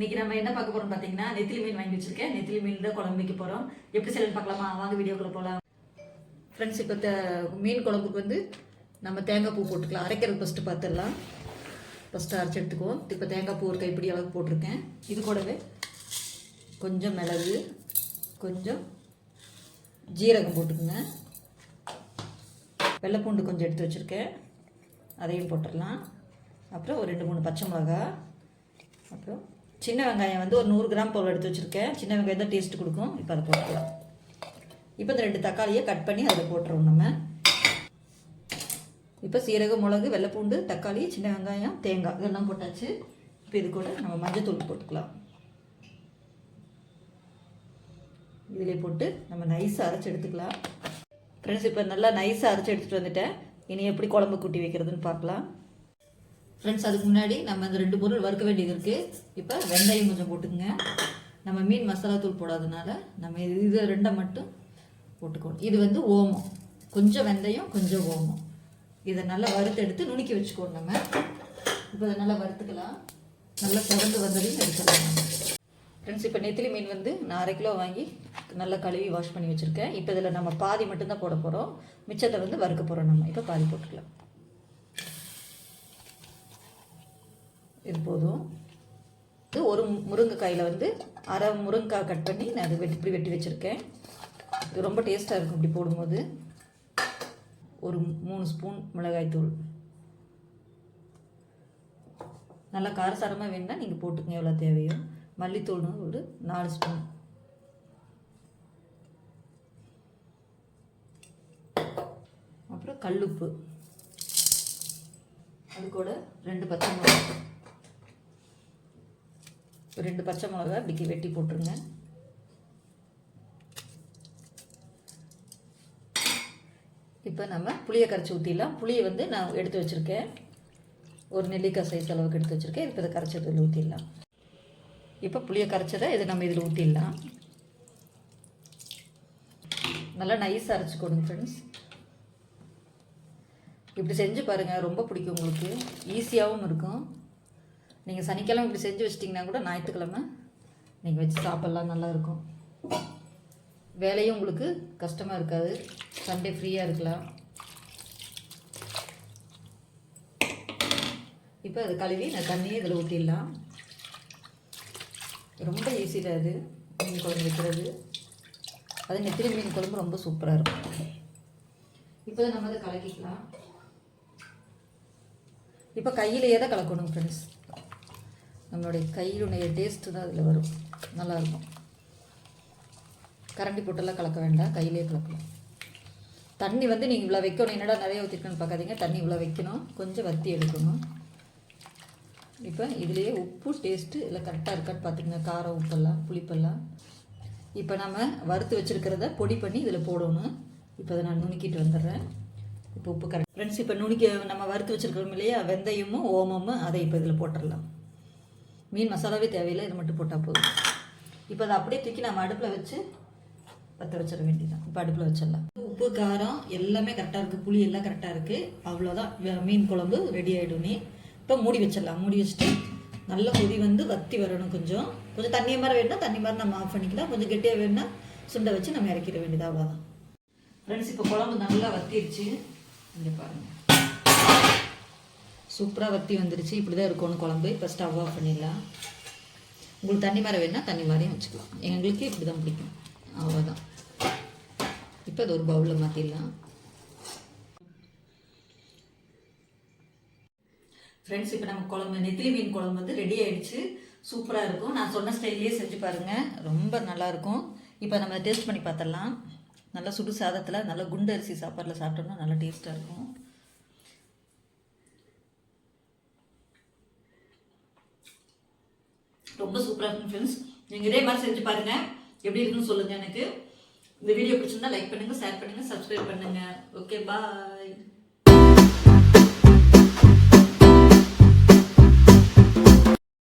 இன்னைக்கு நம்ம என்ன பார்க்க போறோம் பார்த்தீங்கன்னா நெத்திலி மீன் வாங்கி வச்சிருக்கேன். நெத்திலி மீன் தான் குழம்பு வைக்க போறோம். எப்படி செய்யலாம் பார்க்கலாமா? வாங்க வீடியோக்குள்ள போகலாம் ஃப்ரெண்ட்ஸ் இப்போ மீன் குழம்புக்கு வந்து நம்ம தேங்காய் பூ போட்டுக்கலாம். அரைக்கிறது ஃபஸ்ட்டு பார்த்துடலாம். ஃபஸ்ட்டு அரைச்சி எடுத்துக்குவோம். இப்போ தேங்காய் பூ ஒரு கைப்பிடி அளவுக்கு போட்டிருக்கேன். இது கூடவே கொஞ்சம் மிளகு கொஞ்சம் ஜீரகம் போட்டுக்குங்க. வெள்ளைப்பூண்டு கொஞ்சம் எடுத்து வச்சுருக்கேன். அதையும் போட்டுடலாம். அப்புறம் ஒரு ரெண்டு மூணு பச்சை மிளகா. அப்புறம் சின்ன வெங்காயம் வந்து ஒரு நூறு கிராம் போல் எடுத்து வச்சுருக்கேன். சின்ன வெங்காயம் தான் டேஸ்ட் கொடுக்கும். இப்போ அதை போட்டுக்கலாம். இப்போ இந்த ரெண்டு தக்காளியை கட் பண்ணி அதில் போட்டுருவோம் நம்ம. இப்போ சீரகம் மிளகு வெள்ளைப்பூண்டு தக்காளி சின்ன வெங்காயம் தேங்காய் இதெல்லாம் போட்டாச்சு. இப்போ இது கூட நம்ம மஞ்சத்தூள் போட்டுக்கலாம். இதிலே போட்டு நம்ம நைஸாக அரைச்சி எடுத்துக்கலாம். ஃப்ரெண்ட்ஸ் இப்போ நல்லா நைஸாக அரைச்சி எடுத்துகிட்டு வந்துட்டேன். இனி எப்படி குழம்பு கூட்டி வைக்கிறதுன்னு பார்க்கலாம். ஃப்ரெண்ட்ஸ் அதுக்கு முன்னாடி நம்ம இந்த ரெண்டு பொருள் வறுக்க வேண்டியது இருக்குது இப்போ வெந்தயம் கொஞ்சம் போட்டுக்கோங்க. நம்ம மீன் மசாலா தூள் போடாதனால நம்ம இது இது ரெண்டை மட்டும் போட்டுக்கணும். இது வந்து ஓமம். கொஞ்சம் வெந்தயம் கொஞ்சம் ஓமம். இதை நல்லா வறுத்து எடுத்து நுணுக்கி வச்சுக்கோணும் நம்ம. இப்போ இதை நல்லா வறுத்துக்கலாம். நல்லா சிவந்து வந்ததையும் எடுத்துக்கலாம் நம்ம. ஃப்ரெண்ட்ஸ் இப்போ நெத்திலி மீன் வந்து நான் அரை கிலோ வாங்கி நல்லா கழுவி வாஷ் பண்ணி வச்சுருக்கேன். இப்போ இதில் நம்ம பாதி மட்டும்தான் போட போகிறோம் மிச்சத்தை வந்து வறுக்க போகிறோம் நம்ம. இப்போ பாதி போட்டுக்கலாம். இது போதும். இது ஒரு முருங்கைக்காயில் வந்து அரை முருங்கைக்காய் கட் பண்ணி நான் அது வெட்டி இப்படி வெட்டி வச்சுருக்கேன். இது ரொம்ப டேஸ்ட்டாக இருக்கும் இப்படி போடும்போது. ஒரு மூணு ஸ்பூன் மிளகாய்த்தூள். நல்லா காரசாரமாக வேணுன்னா நீங்கள் போட்டுக்கங்க எவ்வளோ தேவையோ. மல்லித்தூள்னு ஒரு நாலு ஸ்பூன். அப்புறம் கல்லுப்பு. அது கூட ரெண்டு பச்சை மிளகாய். ரெண்டு பச்சை மிளகா இப்படிக்கு வெட்டி போட்டுருங்க. இப்போ நம்ம புளியை கரைச்சி ஊற்றிடலாம் புளியை வந்து நான் எடுத்து வச்சுருக்கேன். ஒரு நெல்லிக்காய் சைஸ் அளவுக்கு எடுத்து வச்சுருக்கேன். இப்போ இதை கரைச்சி இதில் ஊற்றிடலாம் இப்போ புளியை கரைச்சதை இதை நம்ம இதில் ஊற்றிடலாம் நல்லா நைஸாக கொடுங்க ஃப்ரெண்ட்ஸ் இப்படி செஞ்சு பாருங்கள் ரொம்ப பிடிக்கும் உங்களுக்கு. ஈஸியாகவும் இருக்கும். நீங்கள் சனிக்கிழமை இப்படி செஞ்சு வச்சிட்டிங்கன்னா கூட ஞாயிற்றுக்கிழமை நீங்கள் வச்சு சாப்பிட்லாம் நல்லா இருக்கும் வேலையும் உங்களுக்கு கஷ்டமாக இருக்காது. சண்டே ஃப்ரீயாக இருக்கலாம். இப்போ அது கழுவி நான் தண்ணியை இதில் ஊற்றிடலாம் ரொம்ப ஈஸி அது. மீன் குழம்பு வைக்கிறது. அது நெத்திரி மீன் குழம்பு ரொம்ப சூப்பராக இருக்கும். இப்போ நம்ம அதை கலக்கிக்கலாம். இப்போ கையிலேயே தான் கலக்கணும் ஃப்ரெண்ட்ஸ் நம்மளுடைய கையிலுடைய டேஸ்ட்டு தான் அதில் வரும். நல்லாயிருக்கும். கரண்டி போட்டெல்லாம் கலக்க வேண்டாம். கையிலே கலக்கலாம். தண்ணி வந்து நீங்கள் இவ்வளோ வைக்கணும். என்னடா நிறைய ஊற்றிருக்கணும்னு பார்க்காதீங்க. தண்ணி இவ்வளோ வைக்கணும். கொஞ்சம் வத்தி எடுக்கணும். இப்போ இதுலேயே உப்பு டேஸ்ட்டு இல்லை கரெக்டாக இருக்கான்னு பார்த்துக்கங்க. காரம் உப்பெல்லாம் புளிப்பெல்லாம். இப்போ நம்ம வறுத்து வச்சுருக்கிறத பொடி பண்ணி இதில் போடணும். இப்போ அதை நான் நுணுக்கிட்டு வந்துடுறேன். இப்போ உப்பு கரெக்ட் ஃப்ரெண்ட்ஸ் இப்போ நுணுக்கி நம்ம வறுத்து வச்சுருக்கிறோம் இல்லையா? வெந்தயமும் ஓமமும் அதை இப்போ இதில் போட்டுடலாம். மீன் மசாலாவே தேவையில்லை இது மட்டும் போட்டால் போதும். இப்போ அதை அப்படியே தூக்கி நம்ம அடுப்பில் வச்சு பற்ற வச்சிட வேண்டியதான் இப்போ அடுப்பில் வச்சிடலாம். உப்பு காரம் எல்லாமே கரெக்டாக இருக்குது புளி எல்லாம் கரெக்டாக இருக்குது அவ்வளோதான் மீன் குழம்பு ரெடி ஆகிடும்னே இப்போ மூடி வச்சிடலாம். மூடி வச்சுட்டு நல்ல கொதி வந்து வத்தி வரணும் கொஞ்சம். கொஞ்சம் தண்ணி மாதிரி வேணும்னா தண்ணி மாதிரி நம்ம ஆஃப் பண்ணிக்கலாம். கொஞ்சம் கெட்டியாக வேணும்னா சுண்டை வச்சு நம்ம இறக்கிட வேண்டியது அவ்வளோதான் ஃப்ரெண்ட்ஸ் இப்போ குழம்பு நல்லா வத்திருச்சு. இங்கே பாருங்கள் சூப்பராக வத்தி வந்துருச்சு. இப்படி தான் இருக்கணும் குழம்பு. இப்போ ஸ்டவ் ஆஃப் பண்ணிடலாம். உங்களுக்கு தண்ணி மாதிரி வேணால் தண்ணி மாதிரியும் வச்சுக்கலாம். எங்களுக்கு இப்படி தான் பிடிக்கும். அவ்வளோதான் இப்போ அது ஒரு பவுலில் மாற்றிடலாம் ஃப்ரெண்ட்ஸ் இப்போ நம்ம குழம்பு நெத்திலி மீன் குழம்பு வந்து ரெடி ஆயிடுச்சு. சூப்பராக இருக்கும். நான் சொன்ன ஸ்டைல்லையே செஞ்சு பாருங்கள் ரொம்ப நல்லாயிருக்கும் இப்போ நம்ம டேஸ்ட் பண்ணி பார்த்துடலாம். நல்லா சுடு சாதத்தில் நல்லா குண்டு அரிசி சாப்பாட்டில் சாப்பிட்டோம்னா நல்லா டேஸ்ட்டாக இருக்கும். ரொம்ப சூப்பராக இருக்கும் ஃப்ரெண்ட்ஸ் நீங்கள் இதே மாதிரி செஞ்சு பாருங்கள் எப்படி இருக்குன்னு சொல்லுங்கள் எனக்கு. இந்த வீடியோ பிடிச்சிருந்தா லைக் பண்ணுங்கள் ஷேர் பண்ணுங்கள் சப்ஸ்கிரைப் பண்ணுங்கள் ஓகே பாய்